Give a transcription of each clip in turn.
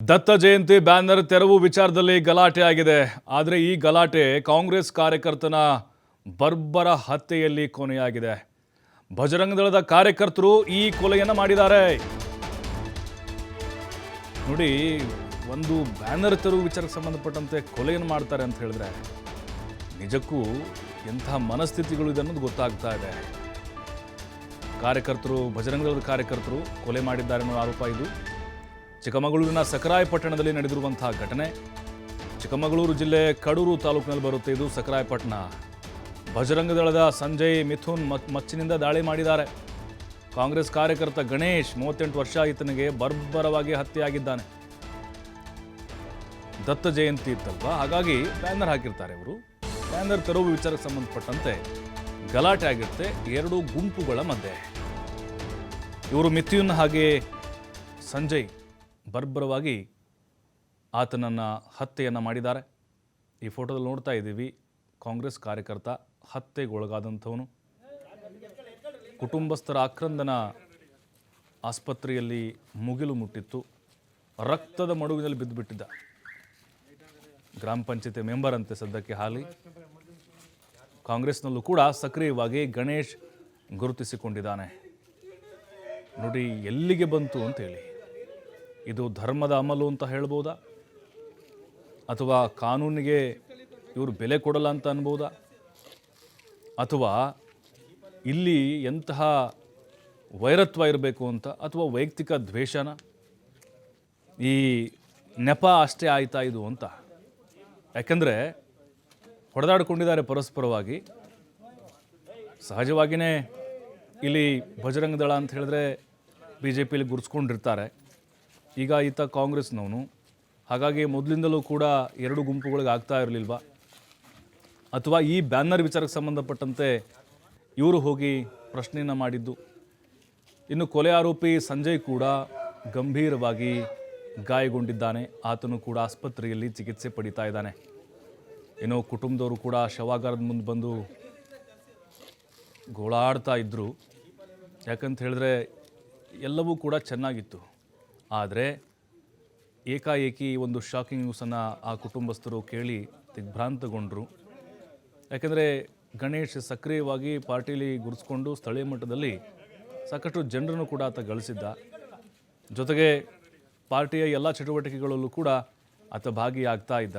Datta Jayanti banner ತೆರವು ವಿಚಾರದಲ್ಲಿ ಗಲಾಟೆ ಆಗಿದೆ. ಆದರೆ ಈ ಗಲಾಟೆ ಕಾಂಗ್ರೆಸ್ ಕಾರ್ಯಕರ್ತನ ಬರ್ಬರ ಹತ್ಯೆಯಲ್ಲಿ ಕೊನೆಯಾಗಿದೆ. ಭಜರಂಗದಳದ ಕಾರ್ಯಕರ್ತರು ಈ ಕೊಲೆಯನ್ನು ಮಾಡಿದ್ದಾರೆ. ನೋಡಿ, ಒಂದು ಬ್ಯಾನರ್ ತೆರವು ವಿಚಾರಕ್ಕೆ ಸಂಬಂಧಪಟ್ಟಂತೆ ಕೊಲೆಯನ್ನು ಮಾಡ್ತಾರೆ ಅಂತ ಹೇಳಿದ್ರೆ ನಿಜಕ್ಕೂ ಎಂಥ ಮನಸ್ಥಿತಿಗಳು ಇದೆ ಅನ್ನೋದು ಗೊತ್ತಾಗ್ತಾ ಇದೆ. ಕಾರ್ಯಕರ್ತರು ಭಜರಂಗದಳದ ಕಾರ್ಯಕರ್ತರು ಕೊಲೆ ಮಾಡಿದ್ದಾರೆ ಅನ್ನೋ ಆರೋಪ ಇದು. ಚಿಕ್ಕಮಗಳೂರಿನ ಸಕರಾಯಪಟ್ಟಣದಲ್ಲಿ ನಡೆದಿರುವಂತಹ ಘಟನೆ. ಚಿಕ್ಕಮಗಳೂರು ಜಿಲ್ಲೆ ಕಡೂರು ತಾಲೂಕಿನಲ್ಲಿ ಬರುತ್ತೆ ಇದು ಸಕರಾಯಪಟ್ಟಣ ಭಜರಂಗದಳದ ಸಂಜಯ್, ಮಿಥುನ್ ಮಚ್ಚಿನಿಂದ ದಾಳಿ ಮಾಡಿದ್ದಾರೆ. ಕಾಂಗ್ರೆಸ್ ಕಾರ್ಯಕರ್ತ ಗಣೇಶ್ ಮೂವತ್ತೆಂಟು ವರ್ಷ ಈತನಿಗೆ ಬರ್ಬರವಾಗಿ ಹತ್ಯೆಯಾಗಿದ್ದಾನೆ. ದತ್ತ ಜಯಂತಿ ಇತ್ತಲ್ವಾ? ಹಾಗಾಗಿ ಬ್ಯಾನರ್ ಹಾಕಿರ್ತಾರೆ ಇವರು. ಬ್ಯಾನರ್ ತೆರವು ವಿಚಾರಕ್ಕೆ ಸಂಬಂಧಪಟ್ಟಂತೆ ಗಲಾಟೆ ಆಗಿರುತ್ತೆ ಎರಡು ಗುಂಪುಗಳ ಮಧ್ಯೆ. ಇವರು ಮಿಥುನ್ ಹಾಗೆ ಸಂಜಯ್. ಬರ್ಬರವಾಗಿ ಆತನನ್ನು ಹತ್ಯೆಯನ್ನು ಮಾಡಿದ್ದಾರೆ. ಈ ಫೋಟೋದಲ್ಲಿ ನೋಡ್ತಾ ಇದ್ದೀವಿ, ಕಾಂಗ್ರೆಸ್ ಕಾರ್ಯಕರ್ತ ಹತ್ಯೆಗೊಳಗಾದಂಥವನು. ಕುಟುಂಬಸ್ಥರ ಆಕ್ರಂದನ ಆಸ್ಪತ್ರೆಯಲ್ಲಿ ಮುಗಿಲು ಮುಟ್ಟಿತ್ತು. ರಕ್ತದ ಮಡುವಿನಲ್ಲಿ ಬಿದ್ದುಬಿಟ್ಟಿದ್ದ. ಗ್ರಾಮ ಪಂಚಾಯತಿ ಮೆಂಬರ್ ಅಂತೆ ಸದ್ಯಕ್ಕೆ ಹಾಲಿ. ಕಾಂಗ್ರೆಸ್ನಲ್ಲೂ ಕೂಡ ಸಕ್ರಿಯವಾಗಿ ಗಣೇಶ್ ಗುರುತಿಸಿಕೊಂಡಿದ್ದಾನೆ. ನೋಡಿ ಎಲ್ಲಿಗೆ ಬಂತು ಅಂತೇಳಿ ಇದು ಧರ್ಮದ ಅಮಲು ಅಂತ ಹೇಳ್ಬೋದಾ? ಅಥವಾ ಕಾನೂನಿಗೆ ಇವರು ಬೆಲೆ ಕೊಡಲ್ಲ ಅಂತ ಅನ್ಬೋದಾ? ಅಥವಾ ಇಲ್ಲಿ ಎಂತಹ ವೈರತ್ವ ಇರಬೇಕು ಅಂತ ಅಥವಾ ವೈಯಕ್ತಿಕ ದ್ವೇಷನ? ಈ ನೆಪ ಅಷ್ಟೇ ಆಯ್ತಾ ಇದು ಅಂತ? ಯಾಕಂದರೆ ಹೊಡೆದಾಡಿಕೊಂಡಿದ್ದಾರೆ ಪರಸ್ಪರವಾಗಿ. ಸಹಜವಾಗಿಯೇ ಇಲ್ಲಿ ಬಜರಂಗ ದಳ ಅಂತ ಹೇಳಿದ್ರೆ ಬಿ ಜೆ ಪಿಲಿ ಗುರ್ಸ್ಕೊಂಡಿರ್ತಾರೆ. ಈಗ ಈತ ಕಾಂಗ್ರೆಸ್ನವನು. ಹಾಗಾಗಿ ಮೊದಲಿಂದಲೂ ಕೂಡ ಎರಡು ಗುಂಪುಗಳಿಗೆ ಆಗ್ತಾ ಇರಲಿಲ್ವ? ಅಥವಾ ಈ ಬ್ಯಾನರ್ ವಿಚಾರಕ್ಕೆ ಸಂಬಂಧಪಟ್ಟಂತೆ ಇವರು ಹೋಗಿ ಪ್ರಶ್ನೆಯನ್ನು ಮಾಡಿದ್ದು. ಇನ್ನು ಕೊಲೆ ಆರೋಪಿ ಸಂಜಯ್ ಕೂಡ ಗಂಭೀರವಾಗಿ ಗಾಯಗೊಂಡಿದ್ದಾನೆ. ಆತನು ಕೂಡ ಆಸ್ಪತ್ರೆಯಲ್ಲಿ ಚಿಕಿತ್ಸೆ ಪಡಿತಾ ಇದ್ದಾನೆ. ಇನ್ನು ಕುಟುಂಬದವರು ಕೂಡ ಶವಾಗಾರದ ಮುಂದೆ ಬಂದು ಗೋಳಾಡ್ತಾ ಇದ್ದರು ಯಾಕಂತ ಹೇಳಿದ್ರೆ ಎಲ್ಲವೂ ಕೂಡ ಚೆನ್ನಾಗಿತ್ತು. ಆದರೆ ಏಕಾಏಕಿ ಒಂದು ಶಾಕಿಂಗ್ ನ್ಯೂಸನ್ನು ಆ ಕುಟುಂಬಸ್ಥರು ಕೇಳಿ ದಿಗ್ಭ್ರಾಂತಗೊಂಡರು. ಯಾಕೆಂದರೆ ಗಣೇಶ್ ಸಕ್ರಿಯವಾಗಿ ಪಾರ್ಟಿಲಿ ಗುರುಸ್ಕೊಂಡು ಸ್ಥಳೀಯ ಮಟ್ಟದಲ್ಲಿ ಸಾಕಷ್ಟು ಜನರನ್ನು ಕೂಡ ಆತ ಗಳಿಸಿದ್ದ. ಜೊತೆಗೆ ಪಾರ್ಟಿಯ ಎಲ್ಲ ಚಟುವಟಿಕೆಗಳಲ್ಲೂ ಕೂಡ ಆತ ಭಾಗಿಯಾಗ್ತಾ ಇದ್ದ.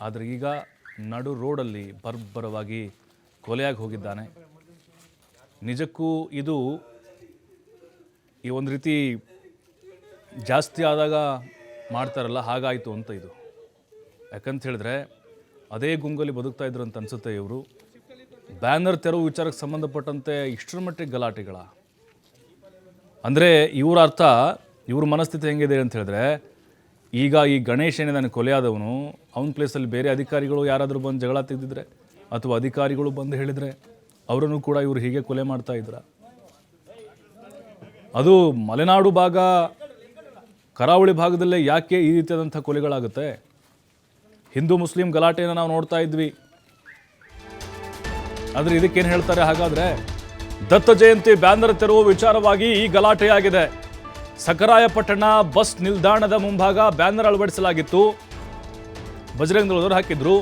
ಆದರೆ ಈಗ ನಡು ರೋಡಲ್ಲಿ ಬರ್ಬರವಾಗಿ ಕೊಲೆಯಾಗಿ ಹೋಗಿದ್ದಾನೆ. ನಿಜಕ್ಕೂ ಇದು ಈ ಒಂದು ರೀತಿ ಜಾಸ್ತಿ ಆದಾಗ ಮಾಡ್ತಾರಲ್ಲ, ಹಾಗಾಯಿತು ಅಂತ ಇದು. ಯಾಕಂತ ಹೇಳಿದ್ರೆ, ಅದೇ ಗುಂಗಲ್ಲಿ ಬದುಕ್ತಾ ಇದ್ರು ಅಂತ ಅನ್ಸುತ್ತೆ ಇವರು. ಬ್ಯಾನರ್ ತೆರವು ವಿಚಾರಕ್ಕೆ ಸಂಬಂಧಪಟ್ಟಂತೆ ಇಷ್ಟರ ಮಟ್ಟಿಗೆ ಗಲಾಟೆಗಳ. ಅಂದರೆ ಇವರ ಅರ್ಥ, ಇವ್ರ ಮನಸ್ಥಿತಿ ಹೆಂಗಿದೆ ಅಂತ ಹೇಳಿದ್ರೆ, ಈಗ ಈ ಗಣೇಶ್ ಏನಿದ್ದಾನೆ ಕೊಲೆಯಾದವನು ಅವನ ಪ್ಲೇಸಲ್ಲಿ ಬೇರೆ ಅಧಿಕಾರಿಗಳು ಯಾರಾದರೂ ಬಂದು ಜಗಳ ತೆಗೆದಿದ್ರೆ, ಅಥವಾ ಅಧಿಕಾರಿಗಳು ಬಂದು ಹೇಳಿದರೆ, ಅವರನ್ನು ಕೂಡ ಇವರು ಹೀಗೆ ಕೊಲೆ ಮಾಡ್ತಾ ಇದ್ರ. ಅದು ಮಲೆನಾಡು ಭಾಗ ಕರಾವಳಿ ಭಾಗದಲ್ಲೇ ಯಾಕೆ ಈ ರೀತಿಯಾದಂಥ ಕೊಲೆಗಳಾಗುತ್ತೆ? ಹಿಂದೂ ಮುಸ್ಲಿಂ ಗಲಾಟೆಯನ್ನು ನಾವು ನೋಡ್ತಾ ಇದ್ವಿ. ಆದರೆ ಇದಕ್ಕೇನು ಹೇಳ್ತಾರೆ? ಹಾಗಾದರೆ ದತ್ತ ಜಯಂತಿ ಬ್ಯಾನರ್ ತೆರವು ವಿಚಾರವಾಗಿ ಈ ಗಲಾಟೆಯಾಗಿದೆ. ಸಕರಾಯಪಟ್ಟಣ ಬಸ್ ನಿಲ್ದಾಣದ ಮುಂಭಾಗ ಬ್ಯಾನರ್ ಅಳವಡಿಸಲಾಗಿತ್ತು. ಬಜರಂಗ್ ದಳದವರು ಹಾಕಿದ್ರು,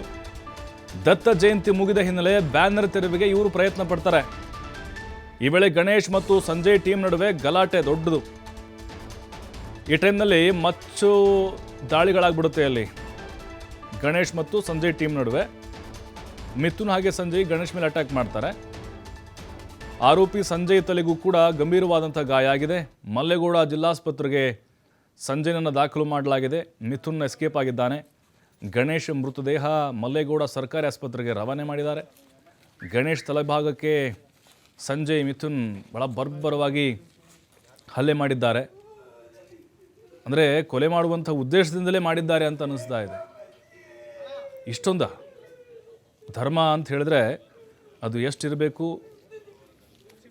ದತ್ತ ಜಯಂತಿ ಮುಗಿದ ಹಿನ್ನೆಲೆ ಬ್ಯಾನರ್ ತೆರವಿಗೆ ಇವರು ಪ್ರಯತ್ನ ಪಡ್ತಾರೆ. ಈ ವೇಳೆ ಗಣೇಶ್ ಮತ್ತು ಸಂಜಯ್ ಟೀಮ್ ನಡುವೆ ಗಲಾಟೆ ದೊಡ್ಡದು. ಈ ಟೈಮ್ನಲ್ಲಿ ಮಚ್ಚು ದಾಳಿಗಳಾಗ್ಬಿಡುತ್ತೆ ಅಲ್ಲಿ. ಗಣೇಶ್ ಮತ್ತು ಸಂಜಯ್ ಟೀಮ್ ನಡುವೆ. ಮಿಥುನ್ ಹಾಗೆ ಸಂಜಯ್ ಗಣೇಶ್ ಮೇಲೆ ಅಟ್ಯಾಕ್ ಮಾಡ್ತಾರೆ. ಆರೋಪಿ ಸಂಜಯ್ ತಲೆಗೂ ಕೂಡ ಗಂಭೀರವಾದಂಥ ಗಾಯ ಆಗಿದೆ. ಮಲ್ಲೇಗೌಡ ಜಿಲ್ಲಾಸ್ಪತ್ರೆಗೆ ಸಂಜಯನನ್ನು ದಾಖಲು ಮಾಡಲಾಗಿದೆ. ಮಿಥುನ್ ಎಸ್ಕೇಪ್ ಆಗಿದ್ದಾನೆ. ಗಣೇಶ್ ಮೃತದೇಹ ಮಲ್ಲೇಗೌಡ ಸರ್ಕಾರಿ ಆಸ್ಪತ್ರೆಗೆ ರವಾನೆ ಮಾಡಿದ್ದಾರೆ. ಗಣೇಶ್ ತಲೆಭಾಗಕ್ಕೆ ಸಂಜಯ್ ಮಿಥುನ್ ಬಹಳ ಬರ್ಬರವಾಗಿ ಹಲ್ಲೆ ಮಾಡಿದ್ದಾರೆ. ಅಂದರೆ ಕೊಲೆ ಮಾಡುವಂಥ ಉದ್ದೇಶದಿಂದಲೇ ಮಾಡಿದ್ದಾರೆ ಅಂತ ಅನ್ನಿಸ್ತಾ ಇದೆ. ಇಷ್ಟೊಂದ ಧರ್ಮ ಅಂತ ಹೇಳಿದ್ರೆ ಅದು ಎಷ್ಟಿರಬೇಕು?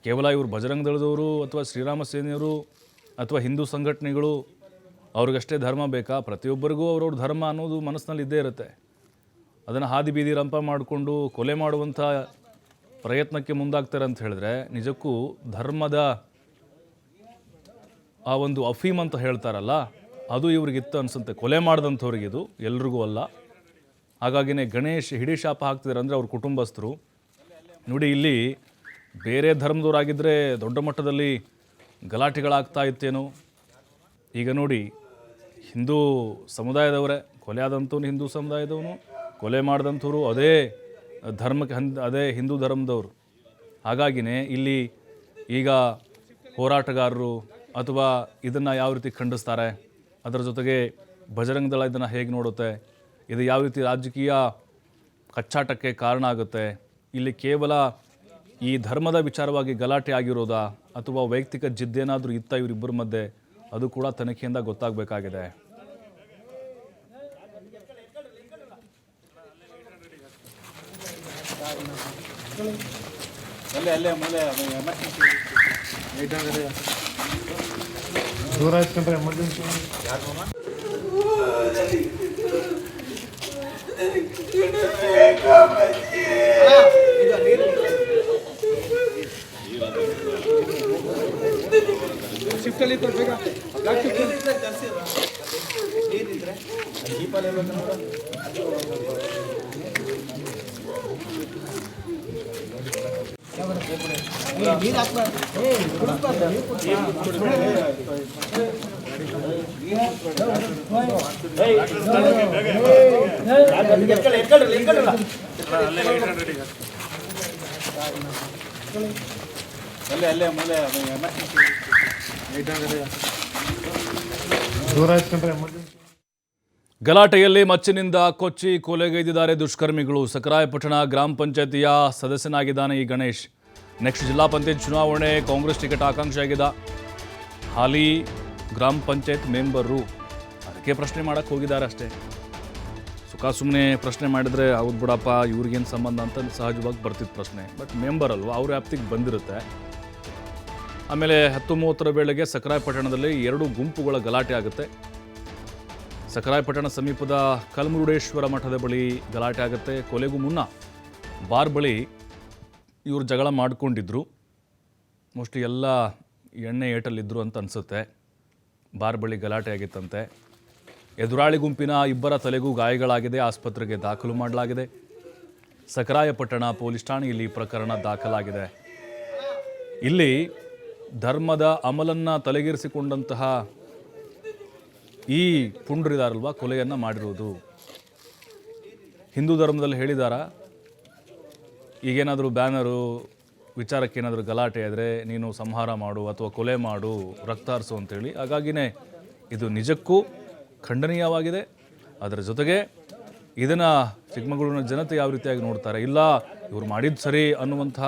ಕೇವಲ ಇವರು ಬಜರಂಗದಳದವರು ಅಥವಾ ಶ್ರೀರಾಮ ಸೇನೆಯವರು ಅಥವಾ ಹಿಂದೂ ಸಂಘಟನೆಗಳು ಅವ್ರಿಗಷ್ಟೇ ಧರ್ಮ ಬೇಕಾ? ಪ್ರತಿಯೊಬ್ಬರಿಗೂ ಅವ್ರವ್ರ ಧರ್ಮ ಅನ್ನೋದು ಮನಸ್ಸಿನಲ್ಲಿ ಇದ್ದೇ ಇರುತ್ತೆ. ಅದನ್ನು ಹಾದಿ ಬೀದಿ ರಂಪ ಮಾಡಿಕೊಂಡು ಕೊಲೆ ಮಾಡುವಂಥ ಪ್ರಯತ್ನಕ್ಕೆ ಮುಂದಾಗ್ತಾರೆ ಅಂತ ಹೇಳಿದ್ರೆ ನಿಜಕ್ಕೂ ಧರ್ಮದ ಆ ಒಂದು ಅಫೀಮ್ ಅಂತ ಹೇಳ್ತಾರಲ್ಲ, ಅದು ಇವ್ರಿಗಿತ್ತು ಅನ್ಸುತ್ತೆ. ಕೊಲೆ ಮಾಡಿದಂಥವ್ರಿಗೆ ಇದು, ಎಲ್ರಿಗೂ ಅಲ್ಲ. ಹಾಗಾಗಿನೇ ಗಣೇಶ್ ಹಿಡಿ ಶಾಪ ಹಾಕ್ತಿದ್ದಾರೆ ಅಂದರೆ ಅವ್ರ ಕುಟುಂಬಸ್ಥರು. ನೋಡಿ, ಇಲ್ಲಿ ಬೇರೆ ಧರ್ಮದವರಾಗಿದ್ದರೆ ದೊಡ್ಡ ಮಟ್ಟದಲ್ಲಿ ಗಲಾಟೆಗಳಾಗ್ತಾ ಇತ್ತೇನೋ. ಈಗ ನೋಡಿ, ಹಿಂದೂ ಸಮುದಾಯದವರೇ, ಕೊಲೆ ಆದಂಥವ್ನು ಹಿಂದೂ ಸಮುದಾಯದವನು, ಕೊಲೆ ಮಾಡಿದಂಥವ್ರು ಅದೇ ಧರ್ಮಕ್ಕೆ ಹಂದ್, ಅದೇ ಹಿಂದೂ ಧರ್ಮದವರು. ಹಾಗಾಗಿನೇ ಇಲ್ಲಿ ಈಗ ಹೋರಾಟಗಾರರು ಅಥವಾ ಇದನ್ನು ಯಾವ ರೀತಿ ಖಂಡಿಸ್ತಾರೆ ಅದರ ಜೊತೆಗೆ ಬಜರಂಗ ದಳ ಇದನ್ನು ಹೇಗೆ ನೋಡುತ್ತೆ ಇದು ಯಾವ ರೀತಿ ರಾಜಕೀಯ ಕಚ್ಚಾಟಕ್ಕೆ ಕಾರಣ ಆಗುತ್ತೆ ಇಲ್ಲಿ ಕೇವಲ ಈ ಧರ್ಮದ ವಿಚಾರವಾಗಿ ಗಲಾಟೆ ಆಗಿರೋದಾ ಅಥವಾ ವೈಯಕ್ತಿಕ ಜಿದ್ದೇನಾದರೂ ಇತ್ತ ಇವರಿಬ್ಬರ ಮಧ್ಯೆ ಅದು ಕೂಡ ತನಿಖೆಯಿಂದ ಗೊತ್ತಾಗಬೇಕಾಗಿದೆ ಅಲ್ಲೇ ಅಲ್ಲೇ ಮೂಲೆ ಎಮರ್ಜೆನ್ಸಿ ದೂರ ಇಸ್ಕೊಂಡ್ರೆ ಎಮರ್ಜೆನ್ಸಿ ಶಿಫ್ಟಲ್ಲಿ ಇತ್ತು ಬೇಗ ಬ್ಲಾಕ್ ಶಿಫ್ಟ್ ಜೀಪಲ್ಲಿ ಇರ್ಬೇಕು ನೋಡು ಗಲಾಟೆಯಲ್ಲಿ ಮಚ್ಚಿನಿಂದ ಕೊಚ್ಚಿ ಕೊಲೆಗೈದಿದ್ದಾರೆ ದುಷ್ಕರ್ಮಿಗಳು. ಸಕರಾಯಪಟ್ಟಣ ಗ್ರಾಮ ಪಂಚಾಯತಿಯ ಸದಸ್ಯನಾಗಿದ್ದಾನೆ ಈ ಗಣೇಶ್. ನೆಕ್ಸ್ಟ್ ಜಿಲ್ಲಾ ಪಂಚಾಯತ್ ಚುನಾವಣೆ, ಕಾಂಗ್ರೆಸ್ ಟಿಕೆಟ್ ಆಕಾಂಕ್ಷಿಯಾಗಿದ್ದ ಹಾಲಿ ಗ್ರಾಮ ಪಂಚಾಯತ್ ಮೆಂಬರು ಅದಕ್ಕೆ ಪ್ರಶ್ನೆ ಮಾಡಕ್ಕೆ ಹೋಗಿದ್ದಾರೆ ಅಷ್ಟೇ. ಸುಖ ಸುಮ್ಮನೆ ಪ್ರಶ್ನೆ ಮಾಡಿದರೆ ಹೌದು ಬಿಡಪ್ಪ, ಇವ್ರಿಗೇನು ಸಂಬಂಧ ಅಂತ ಸಹಜವಾಗಿ ಬರ್ತಿತ್ತು ಪ್ರಶ್ನೆ. ಬಟ್ ಮೆಂಬರ್ ಅಲ್ವಾ, ಅವ್ರ ವ್ಯಾಪ್ತಿಗೆ ಬಂದಿರುತ್ತೆ. ಆಮೇಲೆ ಹತ್ತು ಮೂವತ್ತರ ವೇಳೆಗೆ ಸಕರಾಯಪಟ್ಟಣದಲ್ಲಿ ಎರಡು ಗುಂಪುಗಳ ಗಲಾಟೆ ಆಗುತ್ತೆ. ಸಕರಾಯಪಟ್ಟಣ ಸಮೀಪದ ಕಲ್ಮುರುಡೇಶ್ವರ ಮಠದ ಬಳಿ ಗಲಾಟೆ ಆಗುತ್ತೆ. ಕೊಲೆಗೂ ಮುನ್ನ, ಬಾರ್ ಬಳಿ ಇವರು ಜಗಳ ಮಾಡಿಕೊಂಡಿದ್ರು. ಮೋಸ್ಟ್ಲಿ ಎಲ್ಲ ಎಣ್ಣೆ ಏಟಲ್ಲಿದ್ದರು ಅಂತ ಅನಿಸುತ್ತೆ. ಬಾರ್ ಬಳಿ ಗಲಾಟೆ ಆಗಿತ್ತಂತೆ. ಎದುರಾಳಿ ಗುಂಪಿನ ಇಬ್ಬರ ತಲೆಗೂ ಗಾಯಗಳಾಗಿದೆ. ಆಸ್ಪತ್ರೆಗೆ ದಾಖಲು ಮಾಡಲಾಗಿದೆ. ಸಕರಾಯಪಟ್ಟಣ ಪೊಲೀಸ್ ಠಾಣೆಯಲ್ಲಿ ಪ್ರಕರಣ ದಾಖಲಾಗಿದೆ. ಇಲ್ಲಿ ಧರ್ಮದ ಅಮಲನ್ನು ತಲೆಗೇರಿಸಿಕೊಂಡಂತಹ ಈ ಪುಂಡ್ರಿದಾರಲ್ವ, ಕೊಲೆಯನ್ನು ಮಾಡಿರುವುದು ಹಿಂದೂ ಧರ್ಮದಲ್ಲಿ ಹೇಳಿದಾರ? ಈಗೇನಾದರೂ ಬ್ಯಾನರು, ವಿಚಾರಕ್ಕೆ ಏನಾದರೂ ಗಲಾಟೆ ಆದರೆ ನೀನು ಸಂಹಾರ ಮಾಡು ಅಥವಾ ಕೊಲೆ ಮಾಡು, ರಕ್ತ ಹರಿಸು ಅಂತೇಳಿ, ಹಾಗಾಗಿನೇ ಇದು ನಿಜಕ್ಕೂ ಖಂಡನೀಯವಾಗಿದೆ. ಅದರ ಜೊತೆಗೆ ಇದನ್ನು ಚಿಕ್ಕಮಗಳೂರಿನ ಜನತೆ ಯಾವ ರೀತಿಯಾಗಿ ನೋಡ್ತಾರೆ? ಇಲ್ಲ, ಇವರು ಮಾಡಿದ್ದು ಸರಿ ಅನ್ನುವಂಥ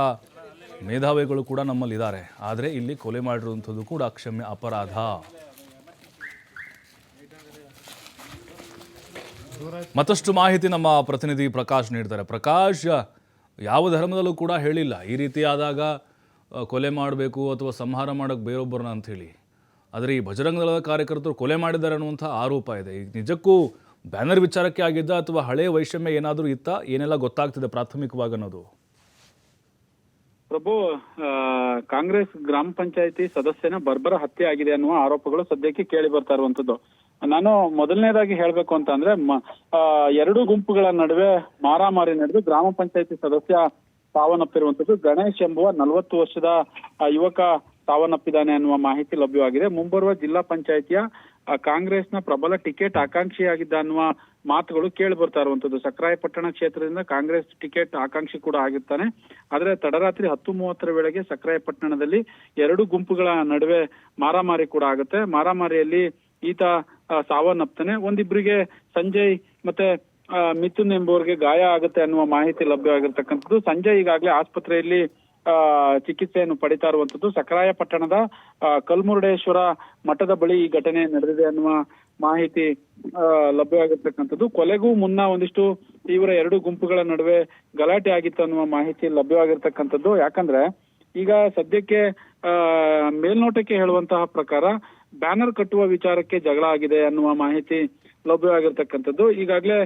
ಮೇಧಾವಿಗಳು ಕೂಡ ನಮ್ಮಲ್ಲಿದ್ದಾರೆ. ಆದರೆ ಇಲ್ಲಿ ಕೊಲೆ ಮಾಡಿರುವಂಥದ್ದು ಕೂಡ ಅಕ್ಷಮ್ಯ ಅಪರಾಧ. ಮತ್ತಷ್ಟು ಮಾಹಿತಿ ನಮ್ಮ ಪ್ರತಿನಿಧಿ ಪ್ರಕಾಶ್ ನೀಡ್ತಾರೆ. ಪ್ರಕಾಶ್ ಯಾವ ಧರ್ಮದಲ್ಲೂ ಕೂಡ ಹೇಳಿಲ್ಲ. ಈ ರೀತಿ ಆದಾಗ ಕೊಲೆ ಮಾಡಬೇಕು ಅಥವಾ ಸಂಹಾರ ಮಾಡೋಕ್ಕೆ ಬೇರೊಬ್ಬರನ್ನ ಅಂಥೇಳಿ. ಆದರೆ ಈ ಬಜರಂಗ ದಳದ ಕಾರ್ಯಕರ್ತರು ಕೊಲೆ ಮಾಡಿದ್ದಾರೆ ಅನ್ನುವಂಥ ಆರೋಪ ಇದೆ. ಈಗ ನಿಜಕ್ಕೂ ಬ್ಯಾನರ್ ವಿಚಾರಕ್ಕೆ ಆಗಿದ್ದ ಅಥವಾ ಹಳೆಯ ವೈಷಮ್ಯ ಏನಾದರೂ ಇತ್ತ? ಏನೆಲ್ಲ ಗೊತ್ತಾಗ್ತಿದೆ ಪ್ರಾಥಮಿಕವಾಗಿ ಅನ್ನೋದು? ಪ್ರಭು ಕಾಂಗ್ರೆಸ್ ಗ್ರಾಮ ಪಂಚಾಯತಿ ಸದಸ್ಯನ ಬರ್ಬರ ಹತ್ಯೆ ಆಗಿದೆ ಅನ್ನುವ ಆರೋಪಗಳು ಸದ್ಯಕ್ಕೆ ಕೇಳಿ ಬರ್ತಾ ಇರುವಂತದ್ದು ನಾನು ಮೊದಲನೇದಾಗಿ ಹೇಳ್ಬೇಕು ಅಂತ ಅಂದ್ರೆ ಎರಡು ಗುಂಪುಗಳ ನಡುವೆ ಮಾರಾಮಾರಿ ನಡೆದು ಗ್ರಾಮ ಪಂಚಾಯತಿ ಸದಸ್ಯ ಸಾವನ್ನಪ್ಪಿರುವಂತದ್ದು ಗಣೇಶ್ ಎಂಬುವ ನಲವತ್ತು ವರ್ಷದ ಯುವಕ ಸಾವನ್ನಪ್ಪಿದ್ದಾನೆ ಅನ್ನುವ ಮಾಹಿತಿ ಲಭ್ಯವಾಗಿದೆ. ಮುಂಬರುವ ಜಿಲ್ಲಾ ಪಂಚಾಯತಿಯ ಕಾಂಗ್ರೆಸ್ನ ಪ್ರಬಲ ಟಿಕೆಟ್ ಆಕಾಂಕ್ಷಿಯಾಗಿದ್ದ ಅನ್ನುವ ಮಾತುಗಳು ಕೇಳಿ ಬರ್ತಾ ಇರುವಂತದ್ದು ಸಕ್ರಾಯಪಟ್ಟಣ ಕ್ಷೇತ್ರದಿಂದ ಕಾಂಗ್ರೆಸ್ ಟಿಕೆಟ್ ಆಕಾಂಕ್ಷಿ ಕೂಡ ಆಗಿರ್ತಾನೆ. ಆದ್ರೆ ತಡರಾತ್ರಿ ಹತ್ತು ಮೂವತ್ತರ ವೇಳೆಗೆ ಸಕ್ರಾಯಪಟ್ಟಣದಲ್ಲಿ ಎರಡು ಗುಂಪುಗಳ ನಡುವೆ ಮಾರಾಮಾರಿ ಕೂಡ ಆಗುತ್ತೆ. ಮಾರಾಮಾರಿಯಲ್ಲಿ ಈತ ಸಾವನ್ನಪ್ತಾನೆ. ಒಂದಿಬ್ರಿಗೆ ಸಂಜಯ್ ಮತ್ತೆ ಮಿಥುನ್ ಎಂಬುವರಿಗೆ ಗಾಯ ಆಗುತ್ತೆ ಅನ್ನುವ ಮಾಹಿತಿ ಲಭ್ಯವಾಗಿರ್ತಕ್ಕಂಥದ್ದು ಸಂಜಯ್ ಈಗಾಗಲೇ ಆಸ್ಪತ್ರೆಯಲ್ಲಿ ಚಿಕಿತ್ಸೆಯನ್ನು ಪಡಿತಾ ಇರುವಂತದ್ದು ಸಕರಾಯ ಪಟ್ಟಣದ ಕಲ್ಮುರುಡೇಶ್ವರ ಮಠದ ಬಳಿ ಈ ಘಟನೆ ನಡೆದಿದೆ ಅನ್ನುವ ಮಾಹಿತಿ ಲಭ್ಯ ಲಭ್ಯವಾಗಿರ್ತಕ್ಕಂಥದ್ದು ಕೊಲೆಗೂ ಮುನ್ನ ಒಂದಿಷ್ಟು ತೀವ್ರ ಎರಡು ಗುಂಪುಗಳ ನಡುವೆ ಗಲಾಟೆ ಆಗಿತ್ತು ಅನ್ನುವ ಮಾಹಿತಿ ಲಭ್ಯವಾಗಿರ್ತಕ್ಕಂಥದ್ದು. ಯಾಕಂದ್ರೆ, ಈಗ ಸದ್ಯಕ್ಕೆ ಮೇಲ್ನೋಟಕ್ಕೆ ಹೇಳುವಂತಹ ಪ್ರಕಾರ ಬ್ಯಾನರ್ ಕಟ್ಟುವ ವಿಚಾರಕ್ಕೆ ಜಗಳ ಆಗಿದೆ ಅನ್ನುವ ಮಾಹಿತಿ ಲಭ್ಯವಾಗಿರ್ತಕ್ಕಂಥದ್ದು. ಈಗಾಗಲೇ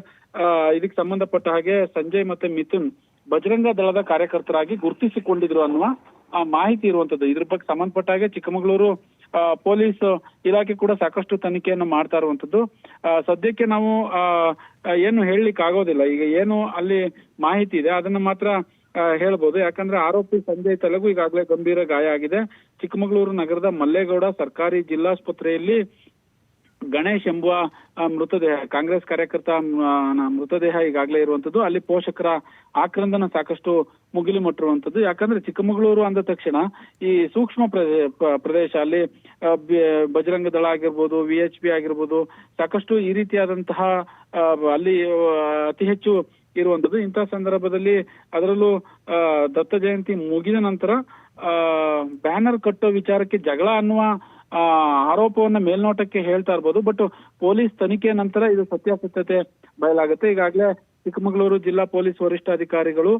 ಇದಕ್ಕೆ ಸಂಬಂಧಪಟ್ಟ ಹಾಗೆ ಸಂಜಯ್ ಮತ್ತೆ ಮಿಥುನ್ ಬಜರಂಗ ದಳದ ಕಾರ್ಯಕರ್ತರಾಗಿ ಗುರುತಿಸಿಕೊಂಡಿದ್ರು ಅನ್ನುವ ಮಾಹಿತಿ ಇರುವಂತದ್ದು ಇದ್ರ ಬಗ್ಗೆ ಸಂಬಂಧಪಟ್ಟ ಹಾಗೆ ಚಿಕ್ಕಮಗಳೂರು ಪೊಲೀಸ್ ಇಲಾಖೆ ಕೂಡ ಸಾಕಷ್ಟು ತನಿಖೆಯನ್ನು ಮಾಡ್ತಾ ಇರುವಂತದ್ದು ಸದ್ಯಕ್ಕೆ ನಾವು ಏನು ಹೇಳಲಿಕ್ಕೆ ಆಗೋದಿಲ್ಲ ಈಗ ಏನು ಅಲ್ಲಿ ಮಾಹಿತಿ ಇದೆ, ಅದನ್ನ ಮಾತ್ರ ಹೇಳ್ಬೋದು. ಯಾಕಂದ್ರೆ ಆರೋಪಿ ಸಂಜಯ್ ತಲೆಗೂ ಈಗಾಗಲೇ ಗಂಭೀರ ಗಾಯ ಆಗಿದೆ. ಚಿಕ್ಕಮಗಳೂರು ನಗರದ ಮಲ್ಲೇಗೌಡ ಸರ್ಕಾರಿ ಜಿಲ್ಲಾಸ್ಪತ್ರೆಯಲ್ಲಿ ಗಣೇಶ್ ಎಂಬುವ ಮೃತದೇಹ, ಕಾಂಗ್ರೆಸ್ ಕಾರ್ಯಕರ್ತ ಮೃತದೇಹ ಈಗಾಗಲೇ ಇರುವಂತದ್ದು. ಅಲ್ಲಿ ಪೋಷಕರ ಆಕ್ರಂದನ ಸಾಕಷ್ಟು ಮುಗಿಲು ಮುಟ್ಟಿರುವಂತದ್ದು ಯಾಕಂದ್ರೆ ಚಿಕ್ಕಮಗಳೂರು ಅಂದ ತಕ್ಷಣ ಈ ಸೂಕ್ಷ್ಮ ಪ್ರದೇ- ಪ್ರದೇಶ ಅಲ್ಲಿ ಬಜರಂಗ ದಳ ಆಗಿರ್ಬೋದು, ವಿ ಎಚ್ ಪಿ ಆಗಿರ್ಬೋದು, ಸಾಕಷ್ಟು ಈ ರೀತಿಯಾದಂತಹ ಅಲ್ಲಿ ಅತಿ ಹೆಚ್ಚು ಇರುವಂತದ್ದು. ಇಂತಹ ಸಂದರ್ಭದಲ್ಲಿ ಅದರಲ್ಲೂ ದತ್ತ ಜಯಂತಿ ಮುಗಿದ ನಂತರ ಬ್ಯಾನರ್ ಕಟ್ಟೋ ವಿಚಾರಕ್ಕೆ ಜಗಳ ಅನ್ನುವ ಆರೋಪವನ್ನ ಮೇಲ್ನೋಟಕ್ಕೆ ಹೇಳ್ತಾ ಇರ್ಬೋದು. ಬಟ್ ಪೊಲೀಸ್ ತನಿಖೆ ನಂತರ ಇದು ಸತ್ಯಾಸತ್ಯತೆ ಬಯಲಾಗುತ್ತೆ. ಈಗಾಗಲೇ ಚಿಕ್ಕಮಗಳೂರು ಜಿಲ್ಲಾ ಪೊಲೀಸ್ ವರಿಷ್ಠಾಧಿಕಾರಿಗಳು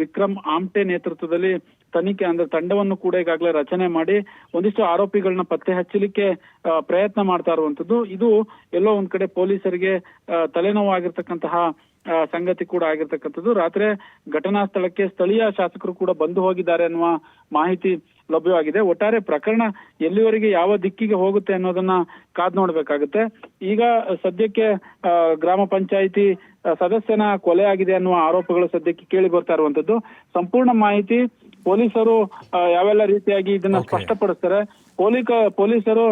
ವಿಕ್ರಮ್ ಆಮ್ಟೆ ನೇತೃತ್ವದಲ್ಲಿ ತನಿಖೆ ಅಂದ್ರೆ ತಂಡವನ್ನು ಕೂಡ ಈಗಾಗಲೇ ರಚನೆ ಮಾಡಿ ಒಂದಿಷ್ಟು ಆರೋಪಿಗಳನ್ನ ಪತ್ತೆ ಹಚ್ಚಲಿಕ್ಕೆ ಪ್ರಯತ್ನ ಮಾಡ್ತಾ ಇರುವಂತದ್ದು. ಇದು ಎಲ್ಲೋ ಒಂದ್ ಕಡೆ ಪೊಲೀಸರಿಗೆ ತಲೆನೋವಾಗಿರ್ತಕ್ಕಂತಹ ಸಂಗತಿ ಕೂಡ ಆಗಿರ್ತಕ್ಕಂಥದ್ದು. ರಾತ್ರಿ ಘಟನಾ ಸ್ಥಳಕ್ಕೆ ಸ್ಥಳೀಯ ಶಾಸಕರು ಕೂಡ ಬಂದು ಹೋಗಿದ್ದಾರೆ ಅನ್ನುವ ಮಾಹಿತಿ ಲಭ್ಯವಾಗಿದೆ. ಒಟ್ಟಾರೆ ಪ್ರಕರಣ ಎಲ್ಲಿವರೆಗೆ ಯಾವ ದಿಕ್ಕಿಗೆ ಹೋಗುತ್ತೆ ಅನ್ನೋದನ್ನ ಕಾದ್ ನೋಡ್ಬೇಕಾಗುತ್ತೆ. ಈಗ ಸದ್ಯಕ್ಕೆ ಗ್ರಾಮ ಪಂಚಾಯಿತಿ ಸದಸ್ಯನ ಕೊಲೆ ಆಗಿದೆ ಅನ್ನುವ ಆರೋಪಗಳು ಸದ್ಯಕ್ಕೆ ಕೇಳಿ ಬರ್ತಾ ಇರುವಂತದ್ದು ಸಂಪೂರ್ಣ ಮಾಹಿತಿ ಪೊಲೀಸರು ಯಾವೆಲ್ಲ ರೀತಿಯಾಗಿ ಇದನ್ನ. ಸ್ಪಷ್ಟಪಡಿಸ್ತಾರೆ. ಪೊಲೀಕ ಪೊಲೀಸರು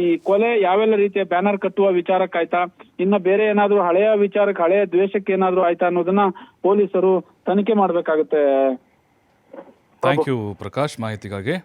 ಈ ಕೊಲೆ ಯಾವೆಲ್ಲ ರೀತಿಯ ಬ್ಯಾನರ್ ಕಟ್ಟುವ ವಿಚಾರಕ್ಕಾಯ್ತಾ? ಇನ್ನ ಬೇರೆ ಏನಾದ್ರೂ ಹಳೆಯ ವಿಚಾರಕ್ಕೆ ಹಳೆಯ ದ್ವೇಷಕ್ಕೆ ಏನಾದ್ರೂ ಆಯ್ತಾ ಅನ್ನೋದನ್ನ ಪೊಲೀಸರು ತನಿಖೆ ಮಾಡ್ಬೇಕಾಗುತ್ತೆ. ಥ್ಯಾಂಕ್ ಯು ಪ್ರಕಾಶ್ ಮಾಹಿತಿಗಾಗಿ.